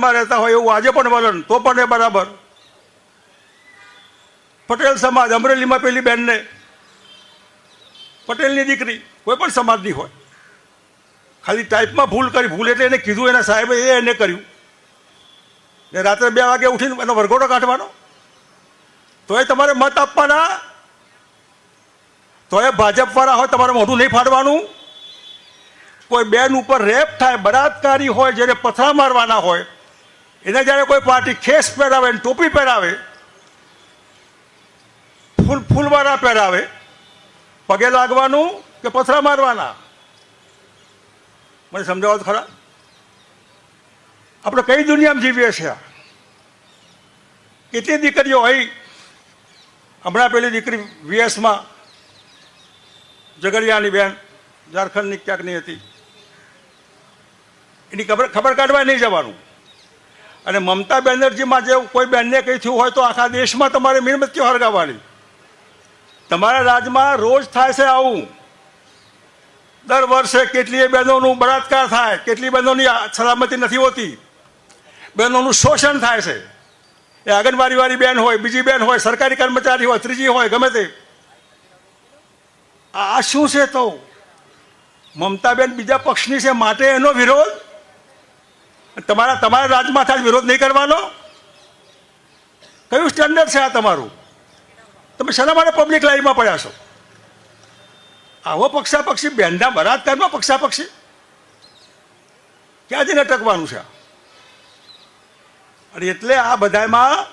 દાદરમાં રહેતા હોય એવું આજે પણ વલણ, તો પણ એ બરાબર. પટેલ સમાજ, અમરેલીમાં પેલી બેનને. પટેલની દીકરી, કોઈ પણ સમાજની હોય. ખાલી ટાઈપમાં ભૂલ કરી, ભૂલ એટલે એને કીધું, એના સાહેબે એ એને કર્યું. ને રાત્રે બે વાગે ઉઠીને એનો વરઘોડો કાઢવાનો. તો એ તમારે મત આપવાના. તો એ ભાજપવાળા હોય, તમારે મોઢું નહીં ફાડવાનું. કોઈ બેન ઉપર રેપ થાય, બળાત્કારી હોય, જેને પથરા મારવાના હોય એને જ્યારે કોઈ પાર્ટી ખેસ પહેરાવે ને ટોપી પહેરાવે, ફૂલ ફૂલવાળા પહેરાવે, પગે લાગવાનું કે પથરા મારવાના? મને સમજાવો તો ખરા. આપણે કઈ દુનિયામાં જીવીએ છીએ? કેટલી દીકરીઓ હોય? હમણાં પેલી દીકરી વીએસમાં ઝઘડિયાની બેન, ઝારખંડની ક્યાંકની હતી. એની ખબર ખબર કાઢવા નહીં જવાનું. અને મમતા બેનર્જીમાં જે કોઈ બેનને કંઈ થયું હોય તો આખા દેશમાં તમારે મીણબત્તીઓ હળગાવવાની તમારા રાજ્યમાં રોજ થાય છે આવું. દર વર્ષે કેટલીય બહેનોનું બળાત્કાર થાય, કેટલી બહેનોની સલામતી નથી હોતી. બહેનોનું શોષણ થાય છે. એ આંગણવાડીવાળી બેન હોય, બીજી બેન હોય, સરકારી કર્મચારી હોય, ત્રીજી હોય, ગમે તે. આ શું છે તો? મમતાબેન બીજા પક્ષની છે, માટે એનો વિરોધ? તમારા તમારા રાજમાં થાય વિરોધ નહીં કરવાનો? કયું સ્ટેન્ડર્ડ છે આ તમારું? તમે શેના માટે પબ્લિક લાઈનમાં પડ્યા છો? આવો પક્ષાપક્ષી, બેનના બળાત્કારમાં પક્ષાપક્ષી. ક્યાં જઈને અટકવાનું છે અને એટલે આ બધામાં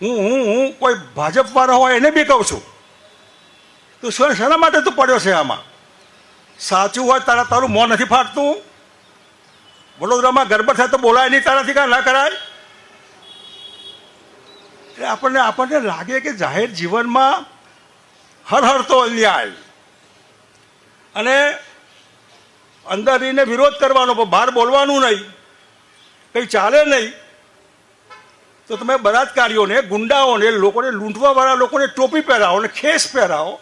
હું હું હું કોઈ ભાજપવાળો હોય એને બી કહું છું. તું શેના માટે તું પડ્યો છે આમાં. સાચું હોય તારા તારું મોં નથી ફાટતું. વડોદરામાં ગરબડ થાય તો બોલાય નહીં, તારાથી કાં ના કરાય? એટલે આપણને આપણને લાગે કે જાહેર જીવનમાં હર હર તો અન્યાય. અને અંદર રહીને વિરોધ કરવાનો, પણ બહાર બોલવાનું નહીં, કંઈ ચાલે નહીં. તો તમે બળાત્કારીઓને, ગુંડાઓને, લોકોને લૂંટવાવાળા લોકોને ટોપી પહેરાવો ને ખેસ પહેરાવો.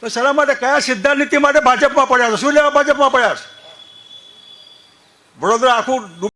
તો શેના માટે, કયા સિદ્ધાંત નીતિ માટે ભાજપમાં પડ્યા છે? શું લેવા ભાજપમાં પડ્યા છે? વડોદરા આખું ડૂબ-